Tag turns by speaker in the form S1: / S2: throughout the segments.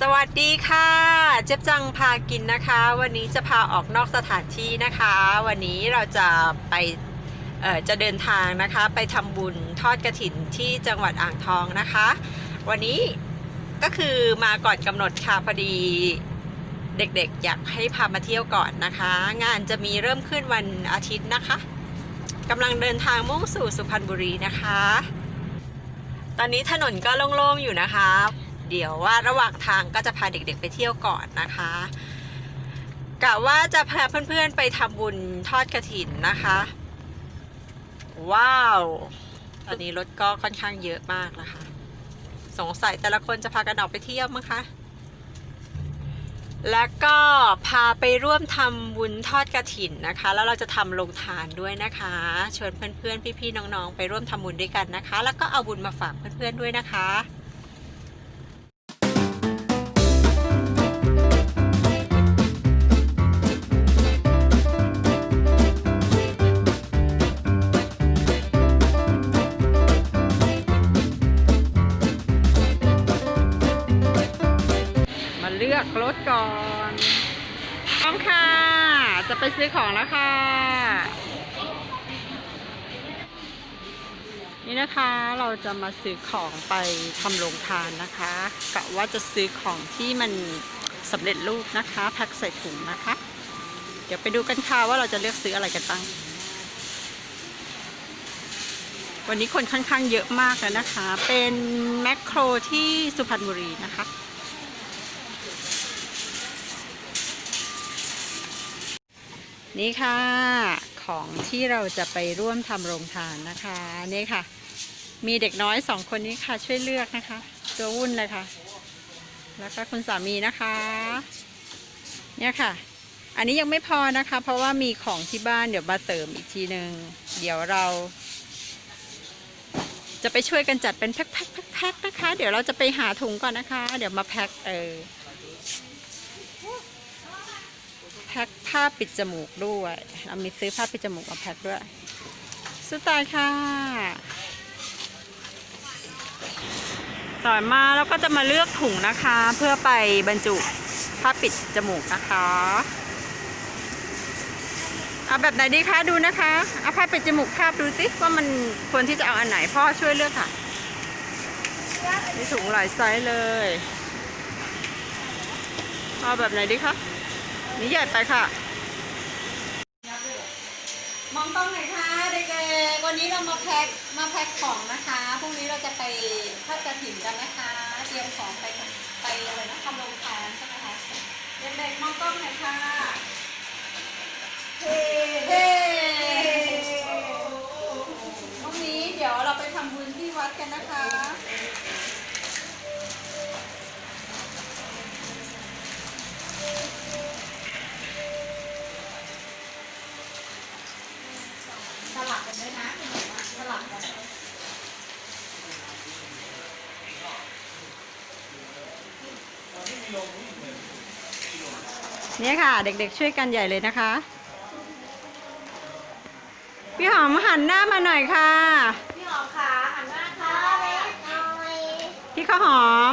S1: สวัสดีค่ะ เจ๊บจังพากินนะคะ วันนี้จะพาออกนอกสถานที่นะคะ วันนี้เราจะไปเอ่อจะเดินทางนะคะ ไปทำบุญทอดกระถินที่จังหวัดอ่างทองนะคะ วันนี้ก็คือมาก่อนกำหนดค่ะพอดีเด็กๆ อยากให้พามาเที่ยวก่อนนะคะ งานจะมีเริ่มขึ้นวันอาทิตย์นะคะกำลังเดินทางมุ่งสู่สุพรรณบุรีนะคะ ตอนนี้ถนนก็โล่งๆอยู่นะคะ เดี๋ยวว่าระหว่างทางก็จะพาเด็กๆไปเที่ยวก่อนนะคะกะว่าจะพาเพื่อนๆไปทำบุญทอดกระถินนะคะ ว้าว ตอนนี้รถก็ค่อนข้างเยอะมากนะคะ สงสัยแต่ละคนจะพากันออกไปเที่ยวมั้งคะแล้วก็พาไปร่วมทำบุญทอดกระถินนะคะ แล้วเราจะทำลงทานด้วยนะคะชวนเพื่อนๆพี่ๆน้องๆ ไปร่วมทำบุญด้วยกันนะคะ แล้วก็เอาบุญมาฝากเพื่อนๆด้วยนะคะ ถก่อนพร้อมค่ะ จะไปซื้อของแล้วค่ะ นี่นะคะเราจะมาซื้อของไปทำโรงทานนะคะกะว่าจะซื้อของที่มันสำเร็จรูปนะคะแพ็คใส่ถุงนะคะ เดี๋ยวไปดูกันค่ะว่าเราจะเลือกซื้ออะไรกันบ้างวันนี้คนค่อนข้างเยอะมากเลยนะคะ เป็นแมคโครที่สุพรรณบุรีนะคะ นี่ค่ะ ของที่เราจะไปร่วมทำโรงทานนะคะ นี่ค่ะ มีเด็กน้อยสองคนนี้ค่ะช่วยเลือกนะคะ ตัววุ่นเลยค่ะ แล้วก็คุณสามีนะคะ เนี่ยค่ะ อันนี้ยังไม่พอนะคะ เพราะว่ามีของที่บ้านเดี๋ยวมาเติมอีกทีหนึ่งเดี๋ยวเรา จะไปช่วยกันจัดเป็นแพ็คๆแพ็คๆนะคะ เดี๋ยวเราจะไปหาถุงก่อนนะคะ เดี๋ยวมาแพ็คเออ แพ็คผ้าปิดจมูกด้วยเรามีซื้อผ้าปิดจมูกมาแพ็คด้วยสุดตายค่ะ ต่อมาเราก็จะมาเลือกถุงนะคะ เพื่อไปบรรจุผ้าปิดจมูกนะคะเอาแบบไหนดีคะดูนะคะเอาผ้าปิดจมูกคาบดูสิว่ามันควรที่จะเอาอันไหนพ่อช่วยเลือกค่ะมีถุงหลายไซส์เลยเอาแบบไหนดีคะ นี่ใหญ่ไปค่ะ มองต้องหน่อยค่ะเด็กๆวันนี้เรามาแพ็คมาแพ็คของนะคะพรุ่งนี้เราจะไปทอดกระถิ่นกันนะคะ เตรียมของไปไปอะไรนะทำโรงทานใช่ไหมคะเด็กๆมองต้องหน่อยค่ะ นี่ยค่ะ เด็กๆช่วยกันใหญ่เลยนะคะ พี่หอมหันหน้ามาหน่อยค่ะ
S2: พี่หอมขาหันหน้าค่ะ
S1: พี่ข้าวหอม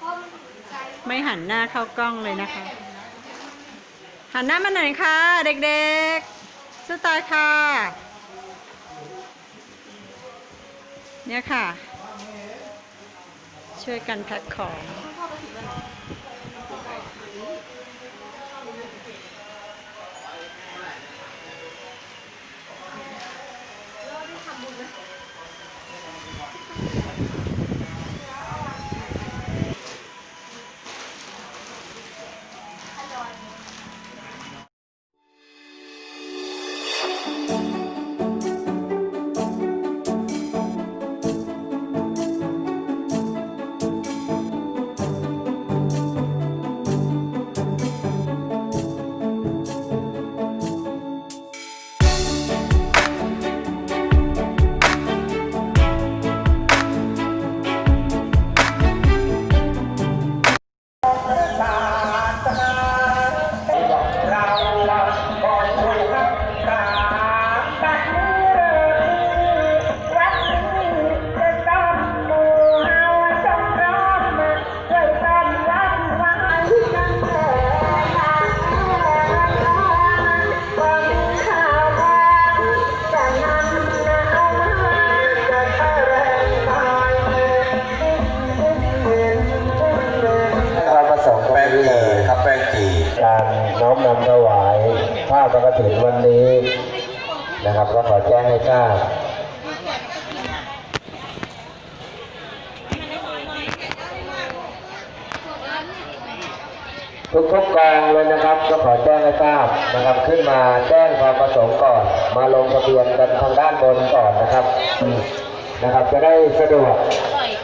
S2: คมใจ
S1: ไม่หันหน้าเข้ากล้องเลยนะคะ หันหน้ามาหน่อยค่ะ เด็กๆสุดตายค่ะ เนี่ยค่ะ ช่วยกันแพ็คของ
S3: ผ้าประกฐินวันนี้นะครับ ก็ขอแจ้งให้ทราบทุกทุกกองเลยนะครับ ก็ขอแจ้งให้ทราบนะครับ ขึ้นมาแจ้งความประสงค์ก่อน มาลงทะเบียนกันทางด้านบนก่อนนะครับนะครับ จะได้สะดวก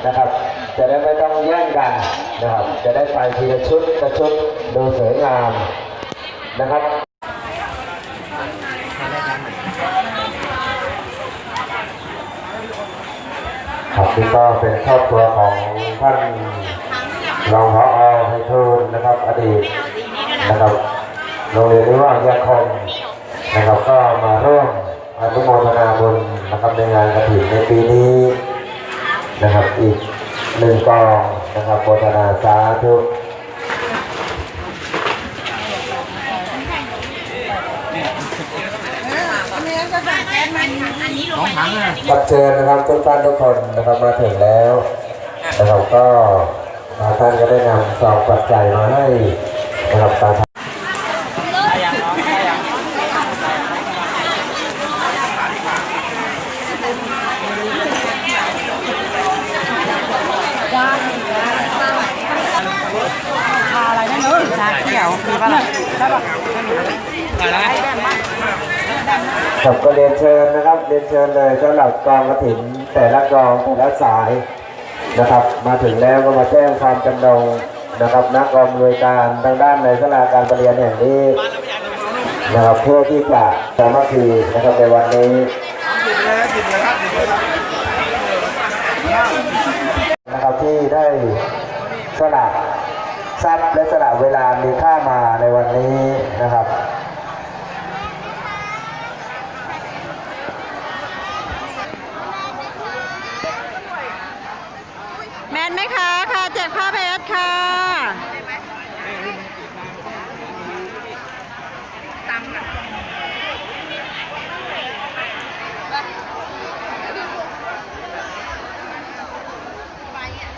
S3: นะครับ จะได้ไม่ต้องแย่งกันนะครับ จะได้ไปทีละชุดละชุดดูสวยงามนะครับ ครับ นี่ก็เป็นครอบครัวของท่านรองพอไพฑูรย์นะครับ อดีตนะครับโรงเรียนนิวาสยาคมนะครับก็มาร่วมอนุโมทนาบุญนะครับในงานกระถิ่นในปีนี้นะครับอีกหนึ่งกองนะครับโมทนาสาธุ ครับเชิญนะครับทุกท่านทุกคนนะครับมาถึงแล้วนะครับก็มาท่านก็ได้นำซองปัจจัยมาให้นะครับตาม
S1: ชาเขียวมีปะล่ะได้ปะ
S3: ครับก็เรียนเชิญนะครับ เรียนเชิญเลยสำหรับกองกระถินแต่ละกองแต่ละสายนะครับ มาถึงแล้วก็มาแจ้งความจำนงนะครับนักกองอำนวยการทางด้านในสลาการประเรียนแห่งนี้นะครับเพื่อที่จะสามัคคีนะครับในวันนี้นะครับที่ได้สละทรัพย์และสละเวลามีค่ามาในวันนี้นะครับ
S1: แมนไหมคะ ค่ะแจกผ้าเพชรค่ะ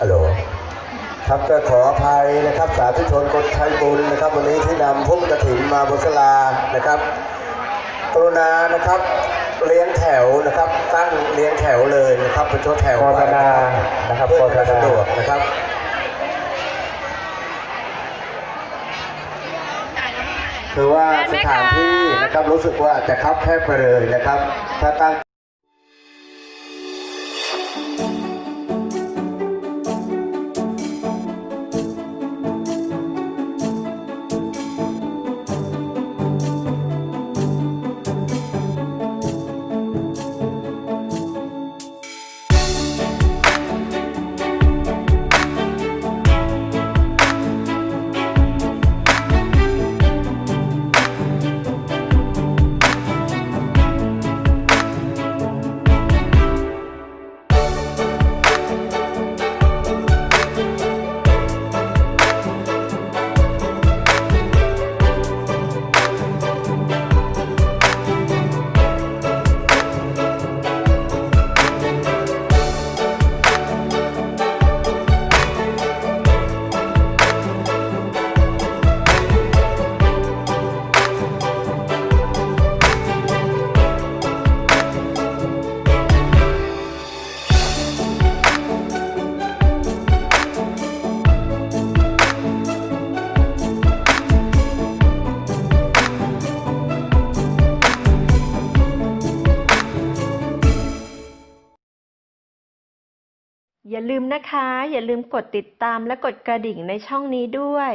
S3: ฮัลโหล ครับก็ขออภัยนะครับ สาธุชนคนไทยบุญนะครับ วันนี้ที่นำพุ่มกระถินมาบนสลานะครับ กรุณานะครับ เลี้ยงแถวนะครับ ตั้งเลี้ยงแถวเลยนะครับเป็นตัวแถว
S4: โฆษณา
S3: ไป
S4: นะครับ
S3: เพื่อจะได้
S4: โฆษณา
S3: สะดวกนะครับ คือว่าสถานที่นะครับรู้สึกว่าจะคับแคบไปเลยนะครับ ถ้าตั้ง
S5: อย่าลืมนะคะ อย่าลืมกดติดตามและกดกระดิ่งในช่องนี้ด้วย